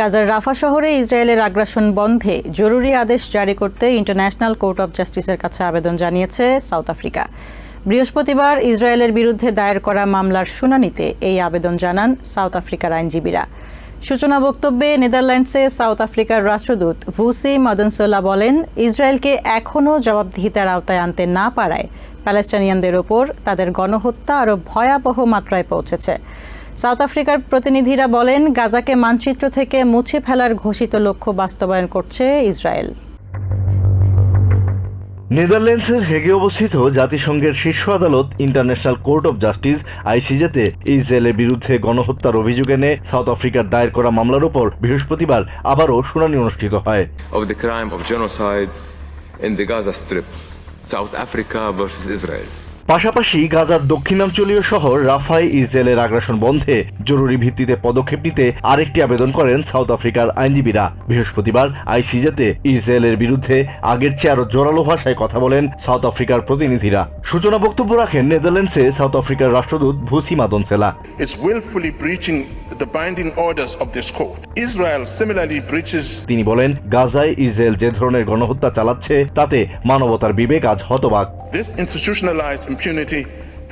গাজার রাফা শহরে ইসরায়েলের আগ্রাসন বন্ধে জরুরি আদেশ জারি করতে ইন্টারন্যাশনাল কোর্ট অব জাস্টিসের কাছে আবেদন জানিয়েছে সাউথ আফ্রিকা। বৃহস্পতিবার ইসরায়েলের বিরুদ্ধে দায়ের করা মামলার শুনানিতে এই আবেদন জানান সাউথ আফ্রিকার আইনজীবীরা। সূচনা বক্তব্যে নেদারল্যান্ডসে সাউথ আফ্রিকার রাষ্ট্রদূত ভুসি মদনসোলা বলেন, ইসরায়েলকে এখনও জবাবদিহিতার আওতায় আনতে না পারায় প্যালেস্টাইনিয়ানদের ওপর তাদের গণহত্যা আরও ভয়াবহ মাত্রায় পৌঁছেছে। সাউথ আফ্রিকার প্রতিনিধিরা বলেন গাজাকে মানচিত্র থেকে মুছে ফেলার ঘোষিত লক্ষ্য বাস্তবায়ন করছে ইসরায়েল নেদারল্যান্ডসের হেগে অবস্থিত জাতিসংঘের শীর্ষ আদালত ইন্টারন্যাশনাল কোর্ট অব জাস্টিস আইসিজেতে ইসরায়েলের বিরুদ্ধে গণহত্যার অভিযোগ এনে সাউথ আফ্রিকার দায়ের করা মামলার উপর বৃহস্পতিবার আবারও শুনানি অনুষ্ঠিত হয় genocide in the Gaza Strip, South Africa versus Israel. পাশাপাশি গাজার দক্ষিণাঞ্চলীয় শহর রাফাই ইসরায়েলের আগ্রাসন বন্ধে জরুরি ভিত্তিতে পদক্ষেপ নিতে আরেকটি আবেদন করেন সাউথ আফ্রিকার আইনজীবীরা। বৃহস্পতিবার আইসিজেতে ইসরায়েলের বিরুদ্ধে আগের চেয়ে আরও জোরালো ভাষায় কথা বলেন সাউথ আফ্রিকার প্রতিনিধিরা। সূচনা বক্তব্য রাখেন নেদারল্যান্ডসে সাউথ আফ্রিকার রাষ্ট্রদূত Vusi Madonsela. The binding orders of this court. Israel similarly breaches তিনি blen গাজায় ইসরায়েল যে ধরনের গণহত্যা চালাচ্ছে তাতে মানবতার বিবেক আজ হতবাক this institutionalized impunity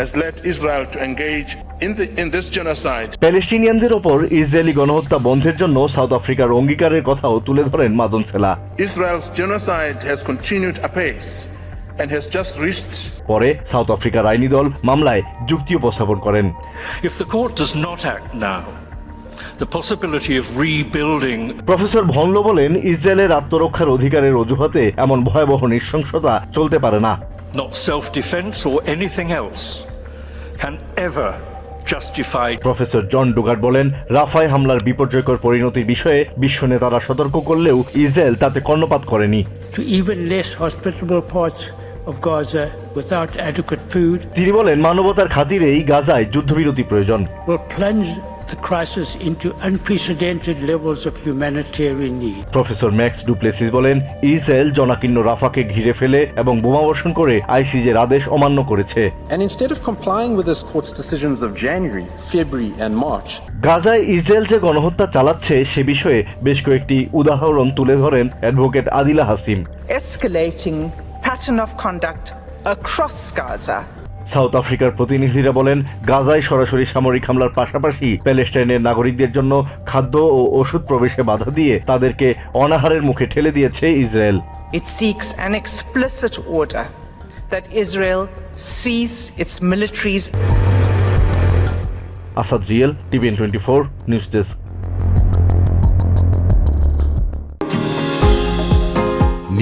has led Israel to engage in, the, in this genocide প্যালেস্টিনিয়ানদের ওপর ইসরায়েলি গণহত্যা বন্ধের জন্য সাউথ আফ্রিকার অঙ্গীকারের কথাও তুলে ধরেন Madonsela Israel's genocide has continued apace and has just reached পরে সাউথ আফ্রিকার আইনি দল মামলায় যুক্তি উপস্থাপন করেন If the court does not act now, the possibility of rebuilding. Professor Vaughan Lowe বলেন ইসরায়েলের আত্মরক্ষার অধিকারের অজুহাতে এমন ভয়াবহ নৃশংসতা চলতে পারে না। Not self defense or anything else can ever justify professor John Dugard বলেন রাফায় হামলার বিপর্যয়কর পরিণতির বিষয়ে বিশ্ব নেতারা সতর্ক করলেও ইসরায়েল তাতে কর্ণপাত করেনি। To even less hospitable parts of Gaza without adequate food তিনি বলেন মানবতার খাতিরেই গাজায় যুদ্ধবিরতি প্রয়োজন। The crisis into unprecedented levels of humanitarian need. Professor Max Duplessis বলেন ইসরায়েল জনাকীর্ণ রাফাকে ঘিরে ফেলে এবং বোমাবর্ষণ করে আইসিজের আদেশ অমান্য করেছে And instead of complying with this court's decisions of January, February, and March, গাজায় ইসরায়েল যে গণহত্যা চালাচ্ছে সে বিষয়ে বেশ কয়েকটি উদাহরণ তুলে ধরেন advocate Adila Hassim escalating pattern of conduct across Gaza. South আফ্রিকার প্রতিনিধিরা বলেন গাজায় সরাসরি সামরিক হামলার পাশাপাশি প্যালেস্টাইনের নাগরিকদের জন্য খাদ্য ও ওষুধ প্রবেশে বাধা দিয়ে তাদেরকে অনাহারের মুখে ঠেলে দিয়েছে Israel. It seeks an explicit order that Israel cease its military's Asad real TVN twenty four news desk.